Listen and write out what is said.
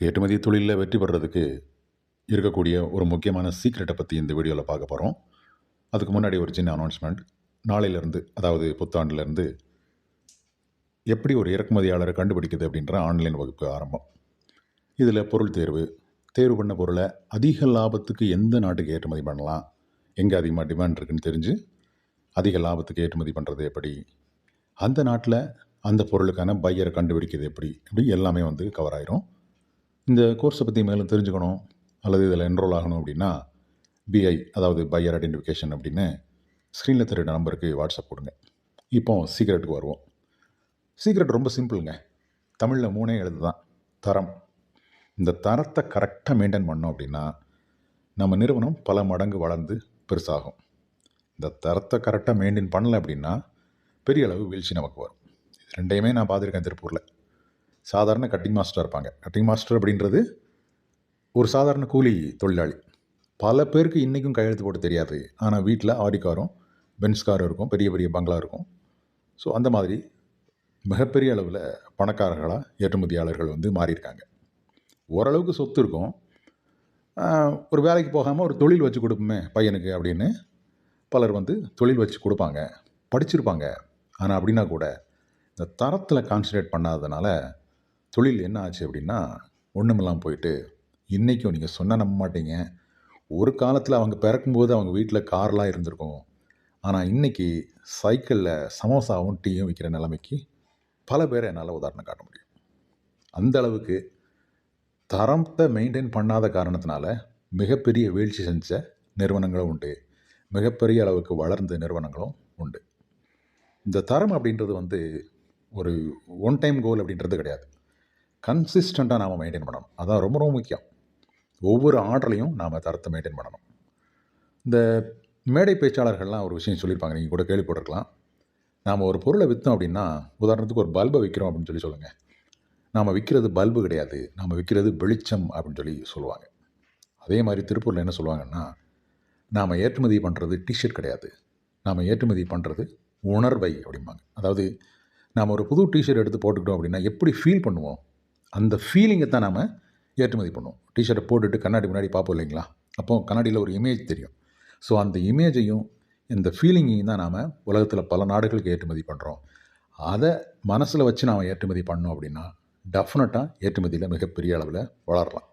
ஏற்றுமதி தொழிலில் வெற்றி பெறதுக்கு இருக்கக்கூடிய ஒரு முக்கியமான சீக்ரெட்டை பற்றி இந்த வீடியோவில் பார்க்க போகிறோம் அதுக்கு முன்னாடி ஒரு சின்ன அனௌன்ஸ்மெண்ட் நாளையிலேருந்து அதாவது புத்தாண்டுலேருந்து எப்படி ஒரு இறக்குமதியாளரை கண்டுபிடிக்குது அப்படின்ற ஆன்லைன் வகுப்பு ஆரம்பம். இதில் பொருள் தேர்வு தேர்வு பண்ண பொருளை அதிக லாபத்துக்கு எந்த நாட்டுக்கு ஏற்றுமதி பண்ணலாம் எங்கே அதிகமாக டிமாண்ட் இருக்குதுன்னு தெரிஞ்சு அதிக லாபத்துக்கு ஏற்றுமதி பண்ணுறது எப்படி அந்த நாட்டில் அந்த பொருளுக்கான பையரை கண்டுபிடிக்கிறது எப்படி இப்படி எல்லாமே வந்து கவர் ஆயிரும். இந்த கோர்ஸை பற்றி மேலும் தெரிஞ்சுக்கணும் அல்லது இதில் என்ரோல் ஆகணும் அப்படின்னா பிஐ அதாவது பையர் ஐடென்டிஃபிகேஷன் அப்படின்னு ஸ்க்ரீனில் தெரியுற நம்பருக்கு வாட்ஸ்அப் கொடுங்க இப்போ சீக்ரெட்டுக்கு வருவோம். சீக்ரெட் ரொம்ப சிம்பிளுங்க தமிழில் மூணே எழுது தான் தரம். இந்த தரத்தை கரெக்டாக மெயின்டைன் பண்ணோம் அப்படின்னா நம்ம நிறுவனம் பல மடங்கு வளர்ந்து பெருசாகும். இந்த தரத்தை கரெக்டாக மெயின்டைன் பண்ணலை அப்படின்னா பெரிய அளவு வீழ்ச்சி நமக்கு வரும். இது ரெண்டையுமே நான் பார்த்துருக்கேன் திருப்பூரில். சாதாரண கட்டிங் மாஸ்டராக இருப்பாங்க. கட்டிங் மாஸ்டர் அப்படின்றது ஒரு சாதாரண கூலி தொழிலாளி. பல பேருக்கு இன்றைக்கும் கையெழுத்து போட்டு தெரியாது. ஆனால் வீட்டில் ஆடி காரும் பென்ஸ் காரும் இருக்கும் பெரிய பெரிய பங்களா இருக்கும். ஸோ அந்த மாதிரி மிகப்பெரிய அளவில் பணக்காரர்களாக ஏற்றுமதியாளர்கள் வந்து மாறியிருக்காங்க. ஓரளவுக்கு சொத்து இருக்கும். ஒரு வேலைக்கு போகாமல் ஒரு தொழில் வச்சு கொடுப்போமே பையனுக்கு அப்படின்னு பலர் வந்து தொழில் வச்சு கொடுப்பாங்க. படிச்சிருப்பாங்க. ஆனால் அப்படின்னா கூட இந்த தரத்தில் கான்சன்ட்ரேட் பண்ணாததுனால தொழில் என்ன ஆச்சு அப்படின்னா ஒன்றுமெல்லாம் போயிட்டு இன்றைக்கும் நீங்கள் சொன்ன நம்ப மாட்டீங்க. ஒரு காலத்தில் அவங்க பிறக்கும்போது அவங்க வீட்டில் கார்லாம் இருந்திருக்கும். ஆனால் இன்றைக்கி சைக்கிளில் சமோசாவும் டீயும் விற்கிற நிலைமைக்கு பல பேரை என்னால் உதாரணம் காட்ட முடியும். அந்த அளவுக்கு தரத்தை மெயின்டைன் பண்ணாத காரணத்தினால மிகப்பெரிய வீழ்ச்சி செஞ்ச நிறுவனங்களும் உண்டு. மிகப்பெரிய அளவுக்கு வளர்ந்த நிறுவனங்களும் உண்டு. இந்த தரம் அப்படின்றது வந்து ஒரு ஒன் டைம் கோல் அப்படின்றது கிடையாது. கன்சிஸ்டண்ட்டாக நாம் மெயின்டைன் பண்ணணும். அதான் ரொம்ப ரொம்ப முக்கியம். ஒவ்வொரு ஆர்டர்லையும் நாம் தரத்தை மெயின்டைன் பண்ணணும். இந்த மேடை பேச்சாளர்கள்லாம் ஒரு விஷயம் சொல்லியிருப்பாங்க. நீங்கள் கூட கேள்விப்பட்டிருக்கலாம். நாம் ஒரு பொருளை விற்றோம் அப்படின்னா உதாரணத்துக்கு ஒரு பல்பை விற்கிறோம் அப்படின்னு சொல்லி சொல்லுங்கள் நாம் விற்கிறது பல்பு கிடையாது. நாம் விற்கிறது வெளிச்சம் அப்படின்னு சொல்லி சொல்லுவாங்க. அதே மாதிரி திருப்பூரில் என்ன சொல்லுவாங்கன்னா நாம் ஏற்றுமதி பண்ணுறது டிஷர்ட் கிடையாது. நாம் ஏற்றுமதி பண்ணுறது உணர்வை அப்படிம்பாங்க. அதாவது நாம் ஒரு புது டிஷர்ட் எடுத்து போட்டுக்கிட்டோம் அப்படின்னா எப்படி ஃபீல் பண்ணுவோம்? அந்த ஃபீலிங்கை தான் நாம் ஏற்றுமதி பண்ணுவோம். டிஷர்ட்டை போட்டுட்டு கண்ணாடி முன்னாடி பார்ப்போம் இல்லைங்களா? அப்போ கண்ணாடியில் ஒரு இமேஜ் தெரியும். ஸோ அந்த இமேஜையும் இந்த ஃபீலிங்கையும் தான் நாம் உலகத்தில் பல நாடுகளுக்கு ஏற்றுமதி பண்ணுறோம் அதை மனசில் வச்சு நாம் ஏற்றுமதி பண்ணோம் அப்படின்னா டெஃபினட்டாக ஏற்றுமதியில் மிகப்பெரிய அளவில் வளரலாம்.